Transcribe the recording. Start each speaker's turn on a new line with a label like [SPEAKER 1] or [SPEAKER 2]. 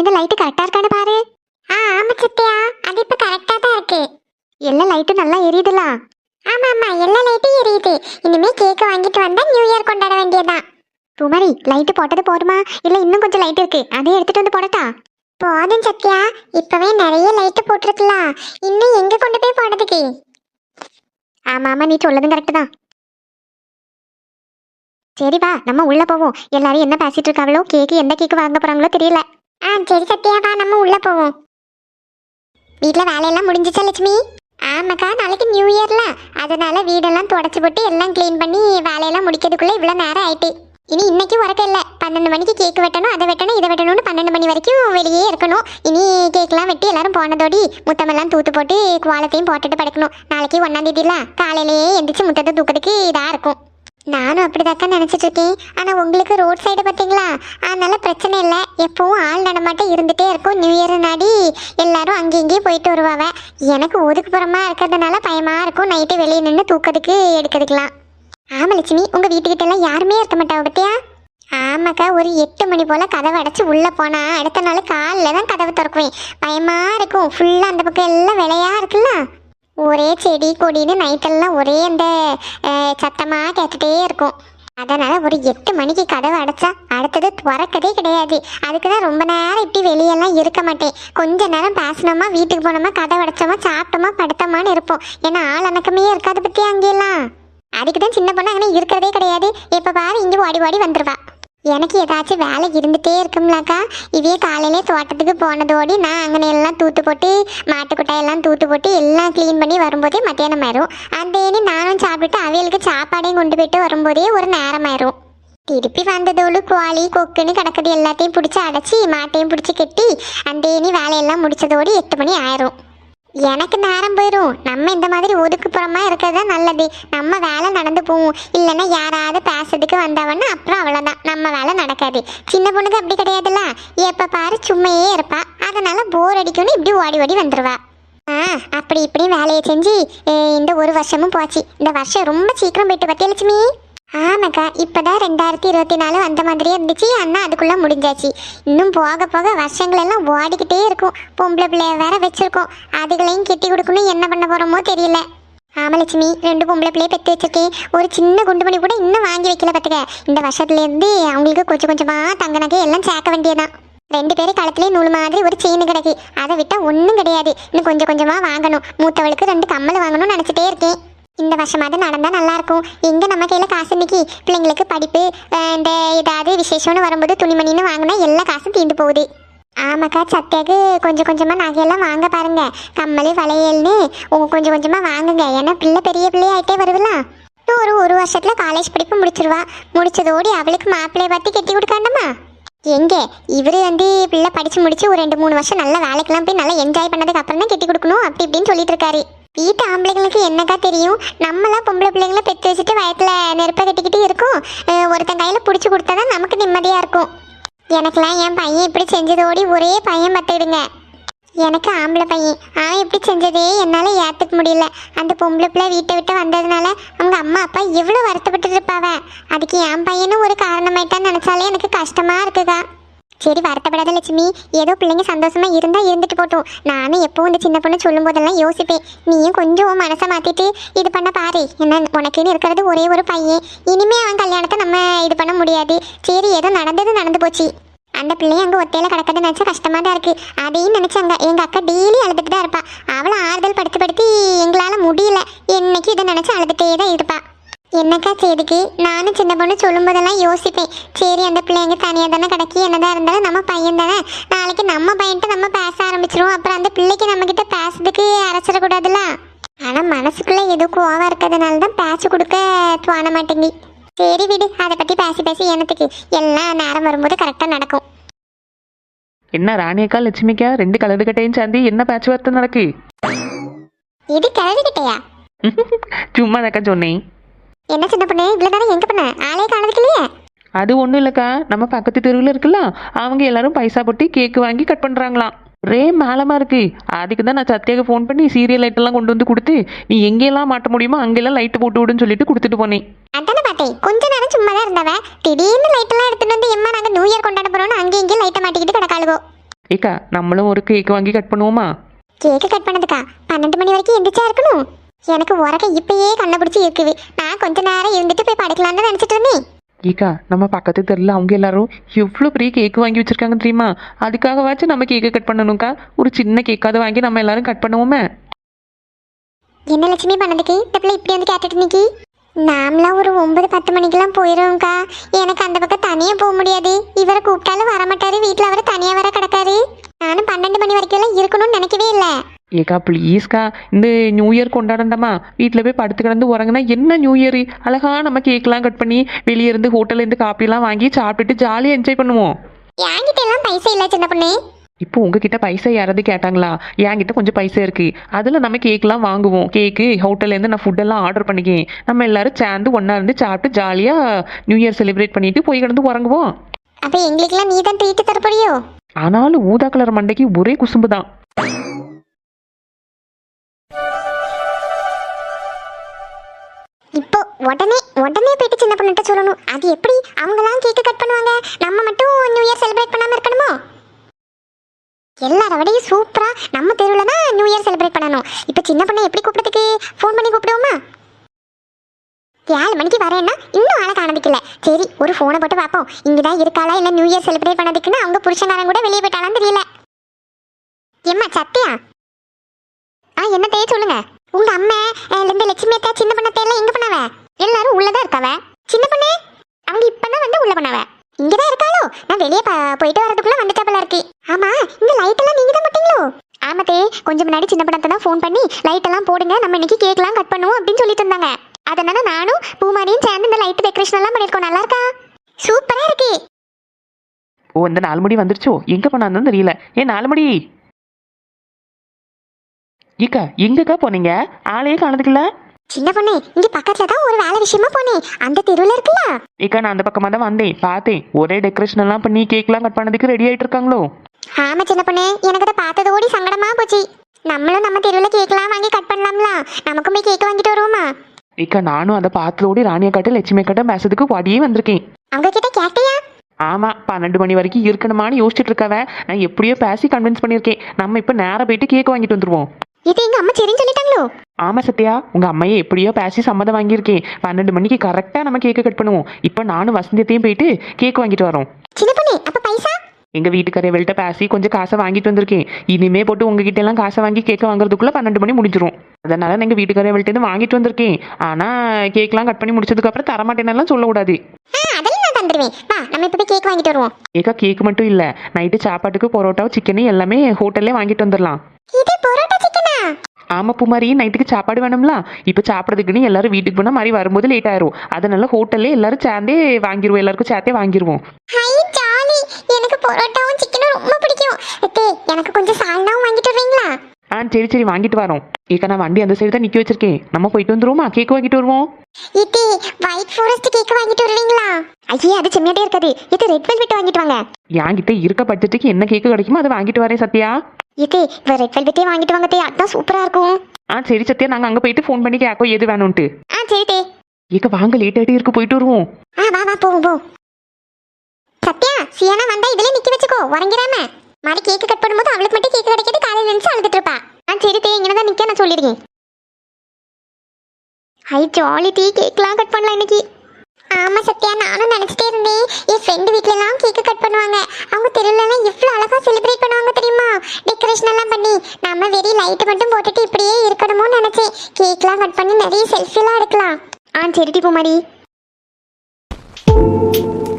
[SPEAKER 1] இந்த லைட்டு கரெக்டா இருக்கான்னு பாரு. ஆ ஆமா சத்யா. அது இப்ப கரெக்டா தான் இருக்கு. எல்லா லைட்டும் நல்லா எரியுதுல? ஆமா ஆமா. எல்லா லைட்டும் எரியுது. இனிமே கேக் வாங்கிட்டு வந்தா நியூ இயர் கொண்டாட வேண்டியதுதான் பூமாரி லைட்டு போட்டது போதுமா? இல்ல இன்னும் கொஞ்சம் லைட் இருக்கு. அதையும் எடுத்துட்டு வந்து போடட்டா? போதும் சத்யா. இப்பவே நிறைய லைட் போட்டிருக்கலாம் இன்னும் எங்க கொண்டு போய் போடுறதுக்கு? ஆமா ஆமா. நீ சொல்லதும் கரெக்ட் தான். சரி வா நம்ம உள்ள போவோம். எல்லாரும் என்ன பேசிட்டு இருக்காங்களோ கேக்கு எந்த கேக்கு வாங்க போறாங்களோ தெரியல. சரி சத்யாவா நம்ம உள்ள போவோம். வீட்டில் வேலையெல்லாம் முடிஞ்சிச்சா லட்சுமி? ஆமாக்கா நாளைக்கு நியூ இயர்ல அதனால வீடெல்லாம் தொடச்சி போட்டு எல்லாம் க்ளீன் பண்ணி வேலையெல்லாம் முடிக்கிறதுக்குள்ள இவ்வளோ நேரம் ஆயிட்டு. இனி இன்னைக்கு உறக்க இல்லை. பன்னெண்டு மணிக்கு கேக் வெட்டணும் அதை வெட்டணும் இதை வெட்டணும்னு பன்னெண்டு மணி வரைக்கும் வெளியே இருக்கணும். இனி கேக்லாம் வெட்டி எல்லாரும் போனதோடி முத்தமெல்லாம் தூத்து போட்டு குவாலத்தையும் போட்டுட்டு படுக்கணும். நாளைக்கு ஒன்றாந்தேதியில் காலையிலேயே எந்திரிச்சு முத்தத்தை தூக்கிறதுக்கு இதாக இருக்கும். நானும் அப்படிதாக்கா நினச்சிட்டு இருக்கேன் ஆனால் உங்களுக்கு ரோட் சைடு பார்த்தீங்களா? அதனால பிரச்சனை இல்லை. எப்பவும் ஆள் நடமாட்டம் இருந்துகிட்டே இருக்கும். நியூ இயர் நாடி எல்லாரும் அங்கே இங்கேயும் போயிட்டு வருவாங்க எனக்கு ஒதுக்குப்புறமா இருக்கிறதுனால பயமாக இருக்கும். நைட்டு வெளியே நின்று தூக்கிறதுக்கு எடுக்கிறதுக்கலாம் ஆமலட்சுமி லட்சுமி. வீட்டுக்கிட்ட எல்லாம் யாருமே இருக்க மாட்டாங்க பத்தியா? ஆமாக்கா ஒரு எட்டு மணி போல் கதவை அடைச்சி உள்ளே போனா அடுத்த நாள் காலைல தான் கதவை திறக்குவேன். பயமாக இருக்கும். ஃபுல்லாக அந்த பக்கம் எல்லாம் விலையாக இருக்குல்ல? ஒரே செடி கொடின்னு நைட்டெல்லாம் ஒரே அந்த சத்தமாக கேட்டுகிட்டே இருக்கும். அதனால் ஒரு எட்டு மணிக்கு கதவை அடைச்சா அடுத்தது திறக்கதே கிடையாது. அதுக்கு தான் ரொம்ப நேரம் இப்படி வெளியெல்லாம் இருக்க மாட்டேன். கொஞ்ச நேரம் பேசினோமா வீட்டுக்கு போனோமா கதவை அடைச்சோமா சாப்பிட்டோமா படுத்தோமான்னு இருப்போம். ஏன்னா ஆள் அணக்கமே இருக்காது பற்றி அங்கேயெல்லாம்? அதுக்கு தான் சின்ன பொண்ணு அங்கே இருக்கிறதே கிடையாது. இப்போ பாரு இங்கே ஓடி ஓடி வந்துடுவா எனக்கு ஏதாச்சும் வேலை இருந்துகிட்டே இருக்கும்லக்கா. இதே காலையிலே தோட்டத்துக்கு போனதோடி நான் அங்கே எல்லாம் தூத்து போட்டு மாட்டுக்குட்டையெல்லாம் தூத்து போட்டு எல்லாம் க்ளீன் பண்ணி வரும்போதே மத்தியானம் ஆயிரும். அந்த நானும் சாப்பிட்டுட்டு அவைகளுக்கு சாப்பாடையும் கொண்டு போயிட்டு வரும்போதே ஒரு நேரம் ஆயிரும். திருப்பி வந்ததோடு குவாலி கொக்குன்னு கிடக்கிறது எல்லாத்தையும் பிடிச்சி அடைச்சி மாட்டையும் பிடிச்சி கட்டி அந்த வேலையெல்லாம் முடிச்சதோடு எட்டு மணி ஆயிரும். எனக்கு நேரம் போயிடும் நம்ம இந்த மாதிரி ஒதுக்குப்புறமா இருக்கிறது நல்லது. நம்ம வேலை நடந்து போவோம். இல்லைன்னா யாராவது பேசுறதுக்கு வந்தவன்னா அப்புறம் அவ்வளோதான் நம்ம வேலை நடக்காது. சின்ன பொண்ணுக்கு அப்படி கிடையாதுல்ல? எப்போ பாரு சும்மையே இருப்பா. அதனால போர் அடிக்கும்னு இப்படி ஓடி ஓடி வந்துருவா. ஆ அப்படி இப்படி வேலையை செஞ்சு இந்த ஒரு வருஷமும் போச்சு. இந்த வருஷம் ரொம்ப சீக்கிரம் போயிட்டு பத்தியா லட்சுமி? ஆமாக்கா இப்போதான் ரெண்டாயிரத்தி இருபத்தி நாலு அந்த மாதிரியே இருந்துச்சு. அண்ணா அதுக்குள்ளே முடிஞ்சாச்சு. இன்னும் போக போக வருஷங்கள் எல்லாம் ஓடிக்கிட்டே இருக்கும். பொம்பளை பிள்ளைய வேற வச்சிருக்கோம். அதுகளையும் கெட்டி கொடுக்கணும். என்ன பண்ண போகிறோமோ தெரியல. ஆமலட்சுமி ரெண்டு பொம்பளை பிள்ளைய பெற்று வச்சிருக்கேன். ஒரு சின்ன குண்டு மணி கூட இன்னும் வாங்கி வைக்கல பார்த்துக்க இந்த வருஷத்துலேருந்து அவங்களுக்கு கொஞ்சம் கொஞ்சமாக தங்க நகை எல்லாம் சேர்க்க வேண்டியதான் ரெண்டு பேரும் கழுத்துலேயே நூல் மாதிரி ஒரு செயின் கிடக்கு. அதை விட்டால் ஒன்றும் கிடையாது. இன்னும் கொஞ்சம் கொஞ்சமாக வாங்கணும். மூத்தவளுக்கு ரெண்டு கம்மல் வாங்கணும்னு நினச்சிட்டே இருக்கேன். இந்த வருஷமாவது நடந்தால் நல்லாயிருக்கும். எங்கே நம்ம கையில் காசு இன்னைக்கு? பிள்ளைங்களுக்கு படிப்பு இந்த ஏதாவது விசேஷம்னு வரும்போது துணிமணின்னு வாங்கினா எல்லா காசும் தீர்ந்து போகுது. ஆமாக்கா சத்தியாக்கு கொஞ்சம் கொஞ்சமாக நகையெல்லாம் வாங்க பாருங்க. கம்மல் வளையல்னு உங்க கொஞ்சம் கொஞ்சமாக வாங்குங்க. ஏன்னா பிள்ளை பெரிய பிள்ளையாயிட்டே வருவலாம் ஒரு ஒரு வருஷத்தில் காலேஜ் படிப்பு முடிச்சிருவா. முடிச்சதோடி அவளுக்கு மாப்பிள்ளைய பார்த்து கட்டி கொடுக்காண்டமா எங்கே? இவர் வந்து பிள்ளை படித்து முடிச்சு ஒரு ரெண்டு மூணு வருஷம் நல்ல வேலைக்கெல்லாம் போய் நல்லா என்ஜாய் பண்ணதுக்கு அப்புறம் தான் கட்டி கொடுக்கணும். அப்படி இப்படின்னு சொல்லிட்டு இருக்காரு. வீட்டு ஆம்பளைங்களுக்கு என்னக்கா தெரியும்? நம்மளாம் பொம்பளை பிள்ளைங்களை பெற்று வச்சுட்டு வயத்தில் நெருப்பை கட்டிக்கிட்டு இருக்கும். ஒருத்தன் கையில் பிடிச்சி கொடுத்தாதான் நமக்கு நிம்மதியாக இருக்கும். எனக்கெல்லாம் என் பையன் இப்படி செஞ்சதோடி ஒரே பையன் பார்த்துடுங்க எனக்கு ஆம்பளை பையன். அவன் இப்படி செஞ்சதே என்னால் ஏற்றுக்க முடியல. அந்த பொம்பளை பிள்ளை வீட்டை விட்டு வந்ததுனால அவங்க அம்மா அப்பா எவ்வளோ வருத்தப்பட்டு இருப்பாவ? அதுக்கு என் பையனும் ஒரு காரணமாயிட்டான்னு நினச்சாலே எனக்கு கஷ்டமாக இருக்குதா சரி வருத்தப்படாத லட்சுமி. ஏதோ பிள்ளைங்க சந்தோஷமா இருந்தா இருந்துட்டு போட்டோம். நானும் எப்போ இந்த சின்ன பொண்ணு சொல்லும் போதெல்லாம் யோசிப்பேன். நீயும் கொஞ்சம் மனசை மாத்திட்டு இது பண்ண பாரு. என்ன உனக்குன்னு இருக்கிறது ஒரே ஒரு பையன். இனிமே அவன் கல்யாணத்தை நம்ம இது பண்ண முடியாது. சரி ஏதோ நடந்தது நடந்து போச்சு. அந்த பிள்ளைய அங்கே ஒத்தையில கிடக்கிறது நினச்சா கஷ்டமா தான் இருக்கு. அதையும் நினச்சாங்க. எங்க அக்கா டெய்லி அழுதுட்டு தான் இருப்பா. அவளை ஆறுதல் படுத்து படுத்தி எங்களால முடியல. என்னைக்கு இதை நினச்சி அழுதுட்டே தான் இருப்பாள் என்னக்கா செய்துக்கு? நானும் சின்ன பொண்ணு சொல்லும் போதெல்லாம் யோசிப்பேன். சரி அந்த பிள்ளைங்க தனியாக தானே கிடக்கி என்னதான் இருந்தாலும் நம்ம பையன் தானே. நாளைக்கு நம்ம பையன்ட்டு நம்ம பேச ஆரம்பிச்சிருவோம். அப்புறம் அந்த பிள்ளைக்கு நம்ம கிட்ட பேசுறதுக்கு அரைச்சிடக்கூடாதுல்ல ஆனா மனசுக்குள்ள ஏதோ கோவம் இருக்கிறதுனால தான் பேச்சு கொடுக்க தோண மாட்டேங்கி. சரி விடு அதை பத்தி பேசி பேசி எனத்துக்கு எல்லாம் நேரம் வரும்போது கரெக்டா நடக்கும்.
[SPEAKER 2] என்ன ராணியக்கா லட்சுமிக்கா ரெண்டு கலடு கட்டையும் சேர்ந்து என்ன பேச்சு வார்த்தை நடக்கு?
[SPEAKER 1] இது கிளறிக்கிட்டயா
[SPEAKER 2] சும்மா தாக்கா சொன்னேன்.
[SPEAKER 1] என்ன சின்ன பொண்ணு? இவ்வளவு நேரம் எங்க பண்ண? ஆளே காணதுக்கு இல்லையே?
[SPEAKER 2] அது ஒன்றும் இல்லைக்கா. நம்ம பக்கத்து தெருவில் இருக்குல்ல அவங்க எல்லாரும் பைசா போட்டு கேக்கு வாங்கி கட் பண்ணுறாங்களாம் ஒரே மேலமாக இருக்கு. அதுக்கு தான் நான் சத்யாவுக்கு ஃபோன் பண்ணி சீரியல் லைட்டெல்லாம் கொண்டு வந்து கொடுத்து நீ எங்கெல்லாம் மாட்ட முடியுமோ அங்கெல்லாம் லைட்டு போட்டு விடுன்னு சொல்லிட்டு கொடுத்துட்டு போனேன்.
[SPEAKER 1] அதானே பார்த்தேன் கொஞ்ச நேரம் சும்மா தான் இருந்தவ. திடீர்னு லைட் எல்லாம் எடுத்துட்டு வந்து எம்மா நாங்க நியூ இயர் கொண்டாட போறோம்னு அங்கே இங்கேயும் லைட்டை மாட்டிக்கிட்டு கிடக்காளுகோ
[SPEAKER 2] ஏக்கா நம்மளும் ஒரு கேக் வாங்கி கட் பண்ணுவோமா?
[SPEAKER 1] கேக்கு கட் பண்ணதுக்கா? பன்னெண்டு மணி வரைக்கும் எந்திரிச்சா இருக்கணும். எனக்கு உறக்க இப்பயே கண்ணை பிடிச்சி இருக்குது நான் கொஞ்ச நேரம் இருந்துட்டு போய் படுக்கலாம்னு நினைச்சிட்டு இருந்தேன்.
[SPEAKER 2] ஏக்கா நம்ம பக்கத்து தெருல அவங்க எல்லாரும் எவ்வளோ பெரிய கேக் வாங்கி வச்சிருக்காங்க தெரியுமா? அதுக்காகவாச்சும் நம்ம கேக்கை கட் பண்ணணும்க்கா. ஒரு சின்ன கேக்காவது வாங்கி நம்ம எல்லாரும் கட் பண்ணுவோமே.
[SPEAKER 1] என்ன லட்சுமி பண்ணதுக்கு? பிள்ளை இப்படி வந்து கேட்டுட்டு நிக்கி? நாமளாம் ஒரு ஒன்பது பத்து மணிக்கெல்லாம் போயிடுவோம்க்கா எனக்கு அந்த பக்கம் தனியாக போக முடியாது. இவரை கூப்பிட்டாலும் வரமாட்டாரு. வீட்டில் அவரை தனியாக வர கிடக்காரு. நானும் பன்னெண்டு மணி வரைக்கும் இருக்கணும்னு நினைக்கவே இல்லை.
[SPEAKER 2] ஏக்கா ப்ளீஸ்க்கா இந்த நியூ இயர் கொண்டாடண்டாமா வீட்டில் போய் படுத்து கிடந்து உறங்குனா என்ன நியூ இயர் அழகா நம்ம கேக்லாம் கட் பண்ணி வெளியே இருந்து ஹோட்டல்ல இருந்து காப்பிலாம் வாங்கி சாப்பிட்டுட்டு ஜாலியாக என்ஜாய் பண்ணுவோம்.
[SPEAKER 1] என்கிட்ட எல்லாம் பைசா இல்லை சின்ன பொண்ணு.
[SPEAKER 2] இப்போ உங்ககிட்ட பைசா யாராவது கேட்டாங்களா? என்கிட்ட கொஞ்சம் பைசா இருக்கு. அதில் நம்ம கேக்லாம் வாங்குவோம். கேக்கு ஹோட்டல்லேருந்து நான் ஃபுட்டெல்லாம் ஆர்டர் பண்ணிக்கேன் நம்ம எல்லாரும் சேர்ந்து ஒன்றா இருந்து சாப்பிட்டு ஜாலியாக நியூ இயர் செலிப்ரேட் பண்ணிட்டு போய் கிடந்து உறங்குவோம்.
[SPEAKER 1] அப்போ எங்களுக்கெல்லாம் நீ தான் ட்ரீட்டு தரப்படியோ
[SPEAKER 2] ஆனாலும் ஊதா கலர் மண்டைக்கு ஒரே குசும்பு தான்
[SPEAKER 1] உடனே உடனே போயிட்டு சின்ன பொண்ணுகிட்ட சொல்லணும். அது எப்படி? அவங்கலாம் கேக்கு கட் பண்ணுவாங்க. நம்ம மட்டும் நியூ இயர் செலிப்ரேட் பண்ணாம இருக்கணுமோ? எல்லார விடையும் சூப்பரா நம்ம தெருவில் தான் நியூ இயர் செலிப்ரேட் பண்ணணும். இப்போ சின்ன பொண்ணை எப்படி கூப்பிடுறதுக்கு ஃபோன் பண்ணி கூப்பிடுவோமா? ஏழு மணிக்கு வரேன்னா இன்னும் ஆளை காணதிக்கல சரி ஒரு ஃபோனை போட்டு பார்ப்போம். இங்கே தான் இருக்காளா? இல்லை நியூ இயர் செலிப்ரேட் பண்ணதுக்குன்னு அவங்க புருஷனாரன் கூட வெளியே போயிட்டாலான்னு தெரியல. எம்மா சத்தியா ஆ என்ன தேய சொல்லுங்க. உங்க அம்மா லட்சுமி அத்தா சின்ன பண்ண தேர்ல எங்க பண்ணாவ எல்லாரும் உள்ளதான் இருக்காவ? சின்ன பொண்ணு அவங்க இப்பதான் வந்து உள்ள பண்ணாவ இங்கதான் இருக்காளோ? நான் வெளியே போயிட்டு வரதுக்குள்ள வந்துட்டாப்பல இருக்கு. ஆமா இந்த லைட் எல்லாம் நீங்க தான் போட்டீங்களோ? ஆமாத்தே கொஞ்சம் முன்னாடி சின்ன பணத்தை தான் ஃபோன் பண்ணி லைட் எல்லாம் போடுங்க நம்ம இன்னைக்கு கேக்லாம் கட் பண்ணுவோம் அப்படின்னு சொல்லிட்டு இருந்தாங்க. அதனால நானும் பூமாரியும் சேர்ந்து இந்த லைட் டெக்கரேஷன் எல்லாம் பண்ணிருக்கோம் நல்லா இருக்கா? சூப்பரா இருக்கு.
[SPEAKER 2] ஓ இந்த நாலு மணி வந்துருச்சோ? எங்கே போனான்னு தெரியல. ஏ நாலு மணி இக்கா எங்கக்கா போனீங்க? ஆளையே காணதுக்குள்ள
[SPEAKER 1] சின்ன பொண்ணு இங்க பக்கத்துல தான் ஒரு வேலை விஷயமா போனேன் அந்த தெருவுல இருக்குல்ல?
[SPEAKER 2] ஏக்கா நான் அந்த பக்கமாக தான் வந்தேன். பார்த்தேன். ஒரே டெக்கரேஷன் எல்லாம் பண்ணி கேக்லாம் கட் பண்ணதுக்கு ரெடி ஆயிட்டு இருக்காங்களோ
[SPEAKER 1] ஆமா சின்ன பொண்ணு. எனக்கு அதை பார்த்தது ஓடி சங்கடமா போச்சு. நம்மளும் நம்ம தெருவில் கேக்லாம் வாங்கி கட் பண்ணலாம்ல. நமக்கும் போய் கேக் வாங்கிட்டு வருவோமா?
[SPEAKER 2] ஏக்கா நானும் அதை பார்த்ததோடி ராணியா காட்ட லட்சுமி காட்ட பேசுறதுக்கு வாடியே வந்திருக்கேன்.
[SPEAKER 1] அவங்க கிட்ட கேட்டியா?
[SPEAKER 2] ஆமாம் பன்னெண்டு மணி வரைக்கும் இருக்கணுமான்னு யோசிச்சுட்டு இருக்கவ நான் எப்படியோ பேசி கன்வின்ஸ் பண்ணியிருக்கேன். நம்ம இப்போ நேராக போயிட்டு கேக் வாங்கிட்டு வந்துருவோம்.
[SPEAKER 1] இது எங்க அம்மா சரின்னு சொல்லிட்டாங்களோ?
[SPEAKER 2] ஆமாம் சத்யா உங்கள் அம்மையே எப்படியோ பேசி சம்மதம் வாங்கியிருக்கேன். பன்னெண்டு மணிக்கு கரெக்டாக நம்ம கேக்கு கட் பண்ணுவோம். இப்போ நானும் வசந்தியத்தையும் போயிட்டு கேக் வாங்கிட்டு வரோம்.
[SPEAKER 1] சின்ன பொண்ணு அப்ப பைசா?
[SPEAKER 2] எங்கள் வீட்டுக்காரவள்கிட்ட பேசி கொஞ்சம் காசை வாங்கிட்டு வந்திருக்கேன். இனிமே போட்டு உங்ககிட்ட எல்லாம் காசை வாங்கி கேக்க வாங்குறதுக்குள்ள பன்னெண்டு மணி முடிஞ்சிரும். அதனால நான் எங்கள் வீட்டுக்காரவள்கிட்ட இருந்து வாங்கிட்டு வந்திருக்கேன். ஆனால் கேக்லாம் கட் பண்ணி முடிச்சதுக்கப்புறம் தரமாட்டேன்னெல்லாம் சொல்லக்கூடாது.
[SPEAKER 1] ஆ அதெல்லாம் நான் தந்துடுவேன் வா நம்ம இப்ப போய் கேக் வாங்கிட்டு வருவோம்.
[SPEAKER 2] ஏக்கா கேக் மட்டும் இல்லை. நைட்டு சாப்பாட்டுக்கு பரோட்டாவும் சிக்கனு எல்லாமே ஹோட்டல்லே வாங்கிட்டு வந்துடலாம்
[SPEAKER 1] இது பரோட்டா ஆமாம்
[SPEAKER 2] ஆமா பூமாரி நைட்டுக்கு சாப்பாடு வேணும்ல? இப்போ சாப்பிட்றதுக்குன்னு எல்லாரும் வீட்டுக்கு போனால் மாதிரி வரும்போது லேட் ஆயிரும். அதனால ஹோட்டல்லே எல்லாரும் சேர்ந்தே வாங்கிடுவோம் எல்லாருக்கும் சேர்த்தே வாங்கிடுவோம்
[SPEAKER 1] எனக்கு பரோட்டாவும் சிக்கனும் ரொம்ப பிடிக்கும். எனக்கு கொஞ்சம் சால்னாவும் வாங்கிட்டு வரீங்களா
[SPEAKER 2] ஆ சரி சரி வாங்கிட்டு வரோம். ஏக்கா நான் வண்டி அந்த சைடு தான் நிற்க வச்சிருக்கேன். நம்ம போயிட்டு வந்துருவோமா? கேக் வாங்கிட்டு வருவோம்?
[SPEAKER 1] இது ஒயிட் ஃபாரஸ்ட் கேக் வாங்கிட்டு வருவீங்களா? ஐயே அது செம்மையாட்டே இருக்காது. இது ரெட் வெல்வெட் வாங்கிட்டு வாங்க.
[SPEAKER 2] என்கிட்ட இருக்க பட்ஜெட்டுக்கு என்ன கேக்கு கிடைக்குமோ அதை வாங்கிட்டு வரேன் சத்யா.
[SPEAKER 1] இது இப்போ ரெட் வெல்வெட்டே வாங்கிட்டு வாங்க தே அதான் சூப்பரா இருக்கும்.
[SPEAKER 2] ஆ சரி சத்யா நாங்கள் அங்கே போயிட்டு ஃபோன் பண்ணி கேக்கோ எது வேணும்ட்டு
[SPEAKER 1] ஆ சரி தே.
[SPEAKER 2] ஏக்கா வாங்க லேட் ஆகிட்டே இருக்கு போயிட்டு வருவோம்.
[SPEAKER 1] ஆ வா வா போவோம் போ. சத்யா சியானா வந்தா இதுல நிக்க வச்சுக்கோ. உறங்கிடாம. மாதிரி கேக்கு கட் பண்ணும்போது அவளுக்கு மட்டும் கேக் கிடைக்காது காலையில நினைச்சு அழுதுட்டு இருப்பா. ஆ சரி தே இங்கே தான் நிற்க நான் சொல்லியிருக்கேன் ஹை ஜாலி டீ கேக்லாம் கட் பண்ணலாம் இன்னைக்கு. ஆமா சத்யா நானும் நினைச்சிட்டே இருந்தேன். என் ஃப்ரெண்டு வீட்ல எல்லாம் கட் பண்ணுவாங்க. அவங்க தெருவுல எவ்வளோ எவ்வளவு அழகா செலிப்ரேட் பண்ணுவாங்க தெரியுமா? டெக்கரேஷன் எல்லாம் பண்ணி நம்ம வெறி லைட் மட்டும் போட்டுட்டு இப்படியே இருக்கணுமோ நினைச்சேன். கேக்லாம் கட் பண்ணி நிறைய செல்ஃபி எல்லாம் எடுக்கலாம். ஆ சரி டி you.